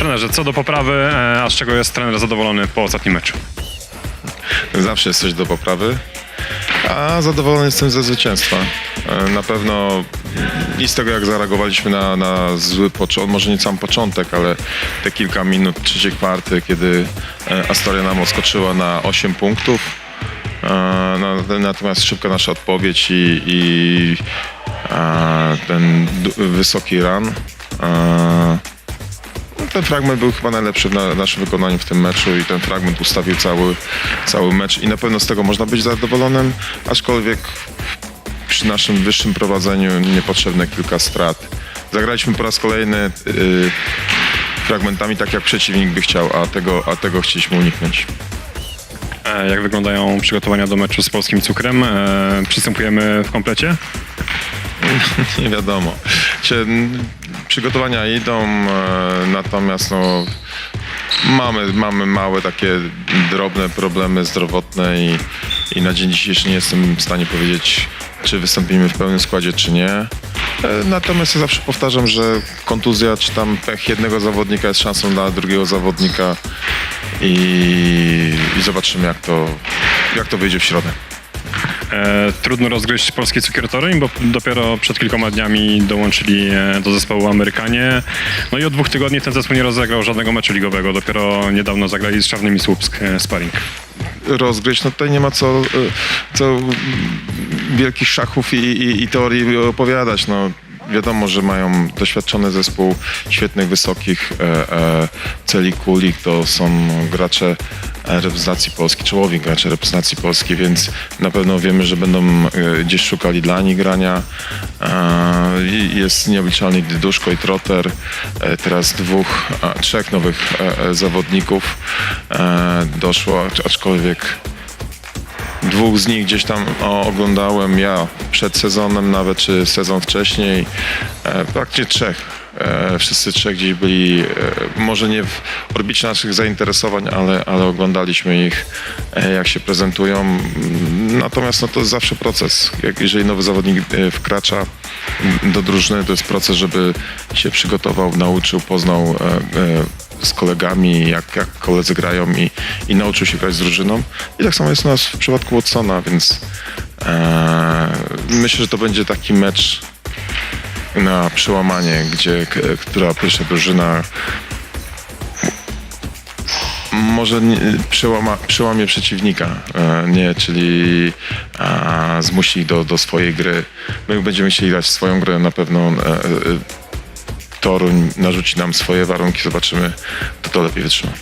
trenerze, co do poprawy, e, a z czego jest trener zadowolony po ostatnim meczu? Zawsze jest coś do poprawy, a zadowolony jestem ze zwycięstwa. E, Na pewno i z tego, jak zareagowaliśmy na, na zły początek, może nie sam początek, ale te kilka minut trzeciej kwarty, kiedy e, Astoria nam odskoczyła na 8 punktów. Na- Natomiast szybka nasza odpowiedź i, i ten wysoki run. Ten fragment był chyba najlepszy w na, naszym wykonaniu w tym meczu i ten fragment ustawił cały, cały mecz i na pewno z tego można być zadowolonym, aczkolwiek przy naszym wyższym prowadzeniu niepotrzebne kilka strat. Zagraliśmy po raz kolejny y, fragmentami tak jak przeciwnik by chciał, a tego, a tego chcieliśmy uniknąć. E, Jak wyglądają przygotowania do meczu z polskim cukrem? E, Przystępujemy w komplecie? Nie wiadomo. N- przygotowania idą, e, natomiast no, mamy, mamy małe takie drobne problemy zdrowotne i, i na dzień dzisiejszy nie jestem w stanie powiedzieć, czy wystąpimy w pełnym składzie, czy nie. E, Natomiast ja zawsze powtarzam, że kontuzja czy tam pech jednego zawodnika jest szansą dla drugiego zawodnika i, i zobaczymy jak to, jak to wyjdzie w środę. E, Trudno rozgryźć polskie cukiertory, bo dopiero przed kilkoma dniami dołączyli e, do zespołu Amerykanie. No i od dwóch tygodni ten zespół nie rozegrał żadnego meczu ligowego. Dopiero niedawno zagrali z Czarnymi Słupsk e, sparring. rozgryźć, no tutaj nie ma co, co wielkich szachów i, i, i teorii opowiadać. No, wiadomo, że mają doświadczony zespół świetnych, wysokich e, e, celi kuli, to są gracze reprezentacji Polski, czołowi gracze reprezentacji Polski, więc na pewno wiemy, że będą e, gdzieś szukali dla nich grania. E, jest nieobliczalny Dyduszko i Trotter, e, teraz dwóch, trzech nowych zawodników doszło, acz- aczkolwiek Dwóch z nich gdzieś tam oglądałem ja przed sezonem nawet, czy sezon wcześniej. Praktycznie trzech. E, wszyscy trzech gdzieś byli, e, może nie w orbicie naszych zainteresowań, ale, ale oglądaliśmy ich, e, jak się prezentują. Natomiast no, to jest zawsze proces. Jak, jeżeli nowy zawodnik wkracza do drużyny, to jest proces, żeby się przygotował, nauczył, poznał z kolegami, jak, jak koledzy grają i, i nauczył się grać z drużyną. I tak samo jest u nas w przypadku Watsona, więc e, myślę, że to będzie taki mecz na przełamanie, gdzie która pierwsza drużyna może nie, przełama, przełamie przeciwnika, e, nie, czyli e, zmusi do, do swojej gry. My będziemy chcieli grać swoją grę, na pewno e, e, Toruń narzuci nam swoje warunki, zobaczymy, kto to lepiej wytrzyma.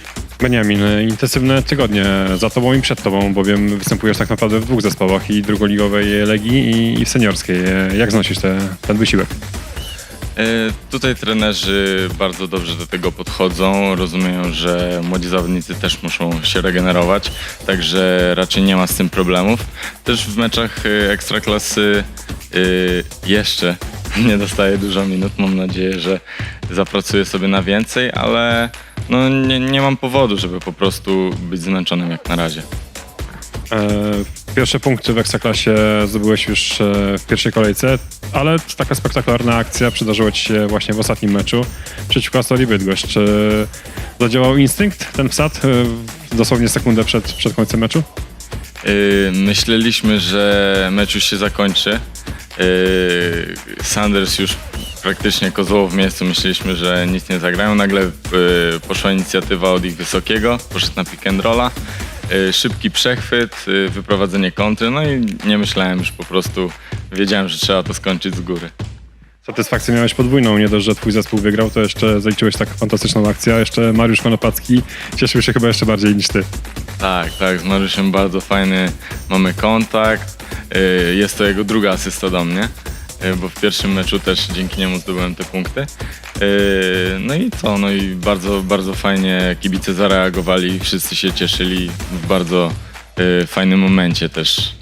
Beniamin, intensywne tygodnie za tobą i przed tobą, bowiem występujesz tak naprawdę w dwóch zespołach, i drugoligowej Legii i, i w seniorskiej. Jak znosisz te, ten wysiłek? E, Tutaj trenerzy bardzo dobrze do tego podchodzą. Rozumieją, że młodzi zawodnicy też muszą się regenerować, także raczej nie ma z tym problemów. Też w meczach e, ekstraklasy e, jeszcze nie dostaję dużo minut. Mam nadzieję, że zapracuję sobie na więcej, ale no nie, nie mam powodu, żeby po prostu być zmęczonym jak na razie. E, Pierwsze punkty w Ekstraklasie zdobyłeś już e, w pierwszej kolejce, ale taka spektakularna akcja przydarzyła ci się właśnie w ostatnim meczu przeciwko Astorii Bydgoszcz. Czy zadziałał instynkt, ten wsad, e, dosłownie sekundę przed, przed końcem meczu? Myśleliśmy, że mecz już się zakończy. Sanders już praktycznie kozłował w miejscu. Myśleliśmy, że nic nie zagrają. Nagle poszła inicjatywa od ich wysokiego, poszedł na pick and rolla. Yy, Szybki przechwyt, yy, wyprowadzenie kontry. No i nie myślałem już po prostu. Wiedziałem, że trzeba to skończyć z góry. Satysfakcję miałeś podwójną, nie dość, że twój zespół wygrał, to jeszcze zaliczyłeś tak fantastyczną akcję, a jeszcze Mariusz Konopacki cieszył się chyba jeszcze bardziej niż ty. Tak, tak, z Mariuszem bardzo fajny mamy kontakt. Yy, Jest to jego druga asysta do mnie, bo w pierwszym meczu też dzięki niemu zdobyłem te punkty. Yy, No i co, no i bardzo, bardzo fajnie kibice zareagowali, wszyscy się cieszyli w bardzo yy, fajnym momencie też.